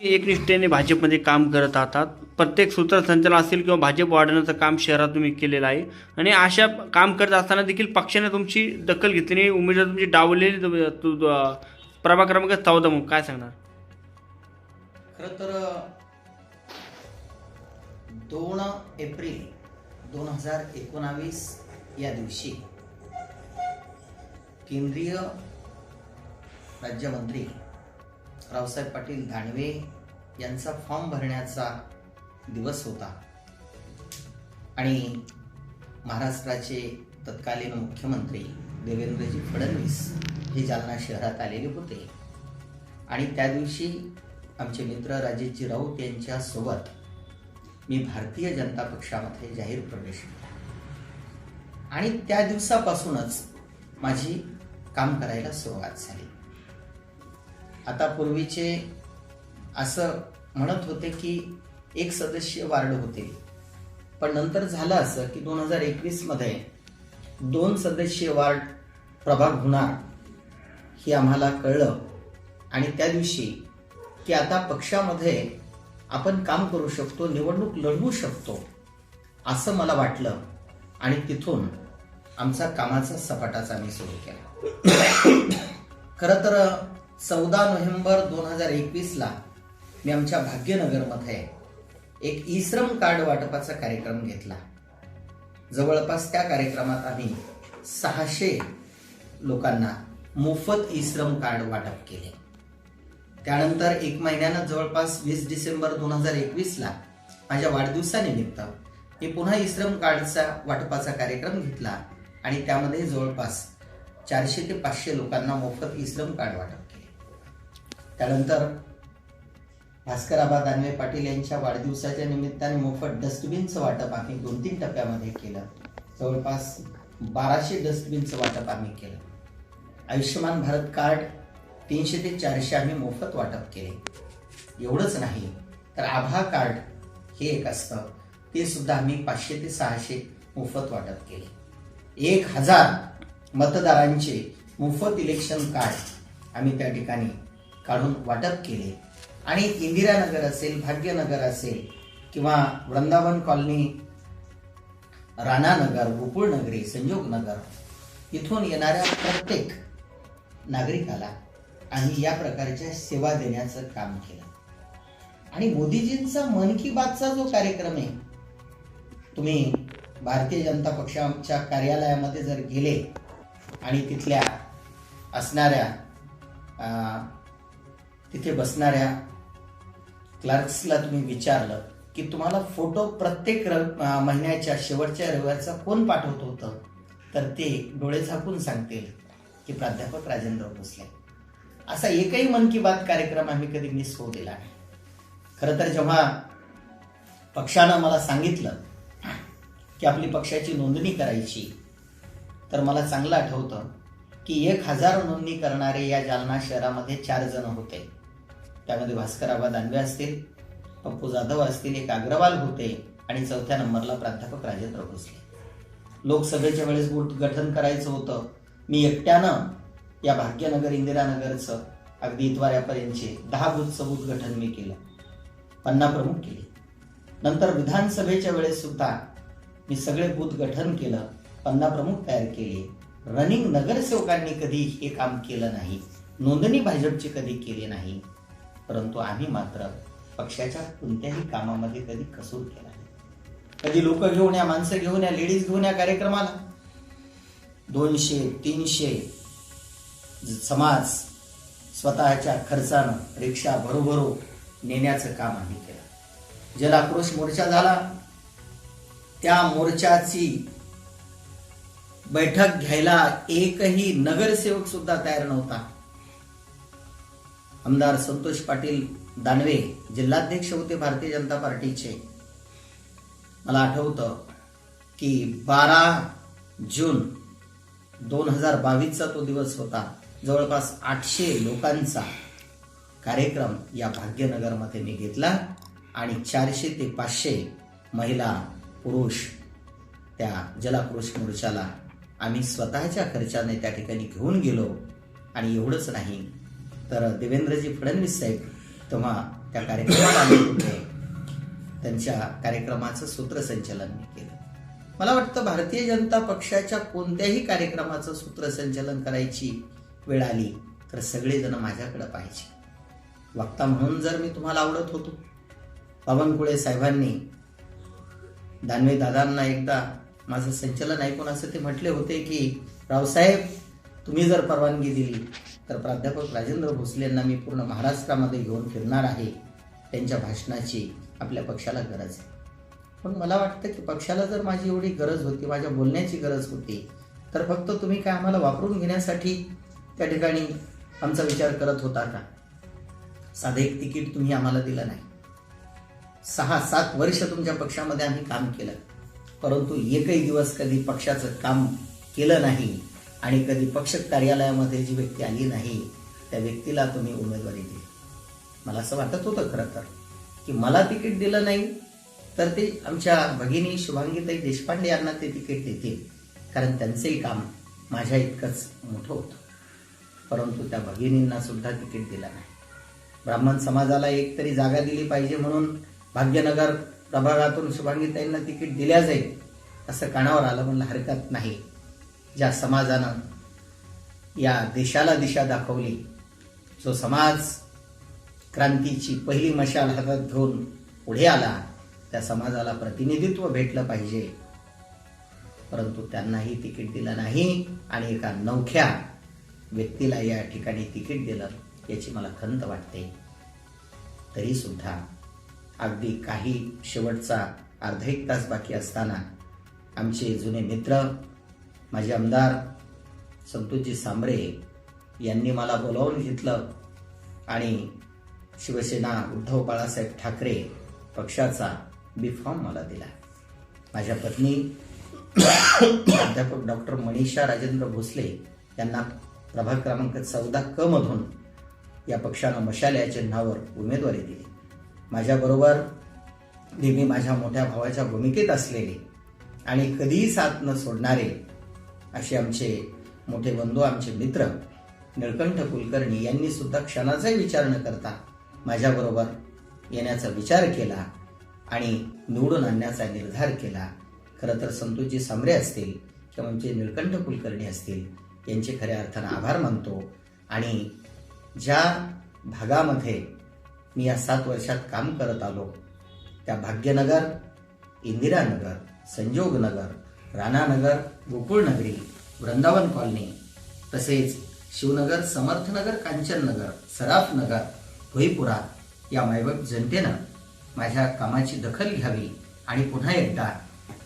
एकनिष्ठेने भाजपमध्ये काम करत आहात प्रत्येक सूत्रसंचालन असेल किंवा भाजप वाढवण्याचं काम शहरात तुम्ही केलेलं आहे. आणि अशा काम करत असताना देखील पक्षाने तुमची दखल घेतली नाही. उमेदवार तुमची डावलेली तू तु- प्रभाग क्रमांक चौदा मग काय सांगणार? खरं तर दोन एप्रिल दोन हजार एकोणावीस या दिवशी केंद्रीय राज्यमंत्री रावसाहेब पाटील दानवे यांचा फॉर्म भरण्याचा दिवस होता. आणि महाराष्ट्राचे तत्कालीन मुख्यमंत्री देवेंद्रजी फडणवीस हे जालना शहरात आलेले होते. आणि त्या दिवशी आमचे मित्र राजेशजी राऊत यांच्यासोबत मी भारतीय जनता पक्षामध्ये जाहीर प्रवेश केला. आणि त्या दिवसापासूनच माझी काम करायला सुरुवात झाली. आता पूर्वीचे असं म्हणत होते की एक सदस्य वार्ड होते. पण नंतर झालं असं की दोन हजार एकवीसमध्ये दोन सदस्य वार्ड प्रभाग होणार हे आम्हाला कळलं. आणि त्या दिवशी की आता पक्षामध्ये आपण काम करू शकतो निवडणूक लढवू शकतो असं मला वाटलं. आणि तिथून आमचा कामाचा सपाटाच आम्ही सुरू केला. खरं तर चौदा नोव्हेंबर दोन हजार एकवीसला मी आमच्या भाग्यनगरमध्ये एक ई श्रम कार्ड वाटपाचा कार्यक्रम घेतला. जवळपास त्या कार्यक्रमात आम्ही सहाशे लोकांना मोफत ई श्रम कार्ड वाटप केले. त्यानंतर एक महिन्यानं जवळपास वीस डिसेंबर दोन हजार एकवीसला माझ्या वाढदिवसानिमित्त मी पुन्हा ई कार्डचा वाटपाचा कार्यक्रम घेतला आणि त्यामध्ये जवळपास चारशे ते पाचशे लोकांना मोफत इश्रम कार्ड वाटप त्यानंतर त्यानंतर भास्कराबा दानवे पाटील यांच्या वाढदिवसाच्या निमित्ताने मोफत डस्टबिनचं वाटप आम्ही दोन तीन टप्प्यामध्ये केलं. जवळपास बाराशे डस्टबिनचं वाटप आम्ही केलं. आयुष्यमान भारत कार्ड तीनशे ते चारशे आम्ही मोफत वाटप केले. एवढंच नाही तर आभा कार्ड हे एक असतं. ते सुद्धा आम्ही पाचशे ते सहाशे मोफत वाटप केले. एक हजार मतदारांचे मोफत इलेक्शन कार्ड आम्ही त्या ठिकाणी काढून वाटप केले. आणि इंदिरानगर असेल भाग्यनगर असेल किंवा वृंदावन कॉलनी राणानगर गोकुळनगरी संजोगनगर इथून येणाऱ्या प्रत्येक नागरिकाला आम्ही या प्रकारच्या सेवा देण्याचं काम केलं. आणि मोदीजींचा मन की बातचा जो कार्यक्रम आहे तुम्ही भारतीय जनता पक्षाच्या कार्यालयामध्ये जर गेले आणि तिथल्या असणाऱ्या तिथे बसणाऱ्या क्लार्क्सला तुम्ही विचारलं की तुम्हाला फोटो प्रत्येक र महिन्याच्या शेवटच्या रविवारचा कोण पाठवत होतं? तर ते डोळे झाकून सांगतील की प्राध्यापक राजेंद्र भोसले. असा एकही मन की बात कार्यक्रम आम्ही कधी मिस होऊ दिला नाही. खरं तर जेव्हा पक्षानं मला सांगितलं की आपली पक्षाची नोंदणी करायची तर मला चांगलं आठवतं की एक हजार नोंदणी करणारे या जालना शहरामध्ये चार जण होते. त्यामध्ये भास्कराबा दानवे असतील पप्पू जाधव असतील एक अग्रवाल होते आणि चौथ्या नंबरला प्राध्यापक राजेंद्र भोसले. लोकसभेच्या वेळेस बूथ गठन करायचं होतं. मी एकट्यानं या भाग्यनगर इंदिरानगरचं अगदी इतवाऱ्यापर्यंतचे दहा बुथचं बूथ गठन मी केलं. पन्ना प्रमुख केले. नंतर विधानसभेच्या वेळेस सुद्धा मी सगळे बूथ गठन केलं. पन्ना प्रमुख तयार केले. रनिंग नगरसेवकांनी कधी हे काम केलं नाही. नोंदणी भाजपची कधी केली नाही. परंतु आम्ही मात्र पक्षाच्या कोणत्याही कामामध्ये कधी कसूर केला नाही. कधी लोक घेऊन या माणसं घेऊन या लेडीज घेऊन या कार्यक्रमाला. दोनशे तीनशे समाज स्वतःच्या खर्चानं रिक्षा भरोभरो नेण्याचं काम आम्ही केलं. जलाक्रोश मोर्चा झाला. त्या मोर्चाची बैठक घ्यायला एकही नगरसेवक सुद्धा तयार नव्हता. आमदार संतोष पाटील दानवे जिल्हाध्यक्ष होते भारतीय जनता पार्टीचे. मला आठवतं की बारा जून दोन हजार बावीसचा तो दिवस होता. जवळपास आठशे लोकांचा कार्यक्रम या भाग्यनगरमध्ये मी घेतला आणि चारशे ते पाचशे महिला पुरुष त्या जलाक्रोश मोर्चाला आम्ही स्वतःच्या खर्चाने त्या ठिकाणी घेऊन गेलो. आणि एवढंच नाही तर देवेंद्रजी फडणवीस साहेब तेव्हा त्या कार्यक्रमाला आले होते. त्यांच्या कार्यक्रमाचं सूत्रसंचलन मी केलं. मला वाटतं भारतीय जनता पक्षाच्या कोणत्याही कार्यक्रमाचं सूत्रसंचलन करायची वेळ आली तर सगळेजण माझ्याकडे पाहिजे वक्ता म्हणून जर मी तुम्हाला आवडत होतो. बावनकुळे साहेबांनी दानवे दादांना एकदा माझं संचलन ऐकून असं ते म्हटले होते की रावसाहेब तुम्ही जर परवानगी दिली तर प्राध्यापक राजेंद्र भोसले यांना मी पूर्ण महाराष्ट्रामध्ये घेऊन फिरणार आहे. त्यांच्या भाषणाची आपल्या पक्षाला गरज आहे. पण मला वाटतं की पक्षाला जर माझी एवढी गरज होती माझ्या बोलण्याची गरज होती तर फक्त तुम्ही काय आम्हाला वापरून घेण्यासाठी त्या ठिकाणी आमचा विचार करत होता का? साधं एक तिकीट तुम्ही आम्हाला दिलं नाही. सहा सात वर्ष तुमच्या पक्षामध्ये आम्ही काम केलं. परंतु एकही दिवस कधी पक्षाचं काम केलं नाही आणि कधी पक्ष कार्यालयामध्ये जी व्यक्ती आली नाही त्या व्यक्तीला तुम्ही उमेदवारी दिली. मला असं वाटत होतं खरं तर की मला तिकीट दिलं नाही तर ते आमच्या भगिनी शुभांगीताई देशपांडे यांना ते तिकीट देतील कारण त्यांचंही काम माझ्या इतकंच मोठं होतं. परंतु त्या भगिनींना सुद्धा तिकीट दिलं नाही. ब्राह्मण समाजाला एक तरी जागा दिली पाहिजे म्हणून भाग्यनगर प्रभागातून शुभांगीताईंना तिकीट दिल्या जाईल असं कानावर आलं म्हणलं हरकत नाही. ज्या समाजानं या देशाला दिशा दाखवली जो समाज क्रांतीची पहिली मशाल हातात घेऊन पुढे आला त्या समाजाला प्रतिनिधित्व भेटलं पाहिजे. परंतु त्यांनाही तिकीट दिलं नाही आणि एका नवख्या व्यक्तीला या ठिकाणी तिकीट दिलं याची मला खंत वाटते. तरी सुद्धा अगदी काही शेवटचा अर्धा एक तास बाकी असताना आमचे जुने मित्र माझे आमदार संतोषजी सांबरे यांनी मला बोलावून घेतलं आणि शिवसेना उद्धव बाळासाहेब ठाकरे पक्षाचा बी फॉर्म मला दिला. माझ्या पत्नी प्राध्यापक डॉक्टर मनीषा राजेंद्र भोसले यांना प्रभाग क्रमांक चौदा क मधून या पक्षानं मशाल या चिन्हावर उमेदवारी दिली. माझ्याबरोबर नेहमी माझ्या मोठ्या भावाच्या भूमिकेत असलेले आणि कधीही साथ न सोडणारे असे आमचे मोठे बंधू आमचे मित्र निळकंठ कुलकर्णी यांनी सुद्धा क्षणाचाही विचार न करता माझ्याबरोबर येण्याचा विचार केला आणि निवडून आणण्याचा निर्धार केला. खरं तर संतोषजी समरे असतील किंवा आमचे निळकंठ कुलकर्णी असतील यांचे खऱ्या अर्थानं आभार मानतो. आणि ज्या भागामध्ये मी या सात वर्षात काम करत आलो त्या भाग्यनगर इंदिरानगर संजोगनगर राणानगर गोकुळनगरी वृंदावन कॉलनी तसेच शिवनगर समर्थनगर कांचननगर सराफनगर भोईपुरा या मायबाप जनतेनं माझ्या कामाची दखल घ्यावी आणि पुन्हा एकदा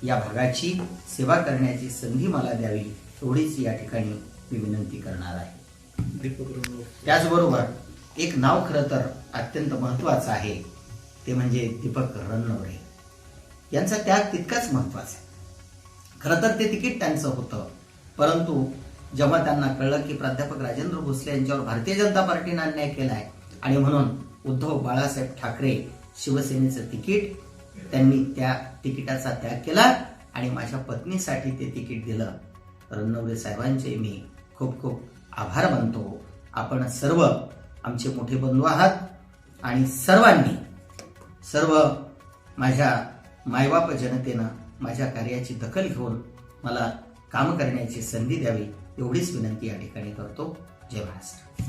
या भागाची सेवा करण्याची संधी मला द्यावी एवढीच या ठिकाणी मी विनंती करणार आहे. त्याचबरोबर एक नाव खरं तर अत्यंत महत्वाचं आहे ते म्हणजे दीपक रणनवरे. यांचा त्याग तितकाच महत्त्वाचा आहे. खरं तर ते तिकीट त्यांचं होतं. परंतु जेव्हा त्यांना कळलं की प्राध्यापक राजेंद्र भोसले यांच्यावर भारतीय जनता पार्टीनं अन्याय केलाय आणि म्हणून उद्धव बाळासाहेब ठाकरे शिवसेनेचं तिकीट त्यांनी त्या तिकिटाचा त्याग केला आणि माझ्या पत्नीसाठी ते तिकीट दिलं. रणनवरे साहेबांचे मी खूप खूप आभार मानतो. आपण सर्व आमचे मोठे बंधू आहात आणि सर्वांनी सर्व माझ्या मायबाप जनतेनं माझ्या कार्याची दखल घेऊन मला काम करण्याची संधी द्यावी एवढीच विनंती या ठिकाणी करतो. जय महाराष्ट्र.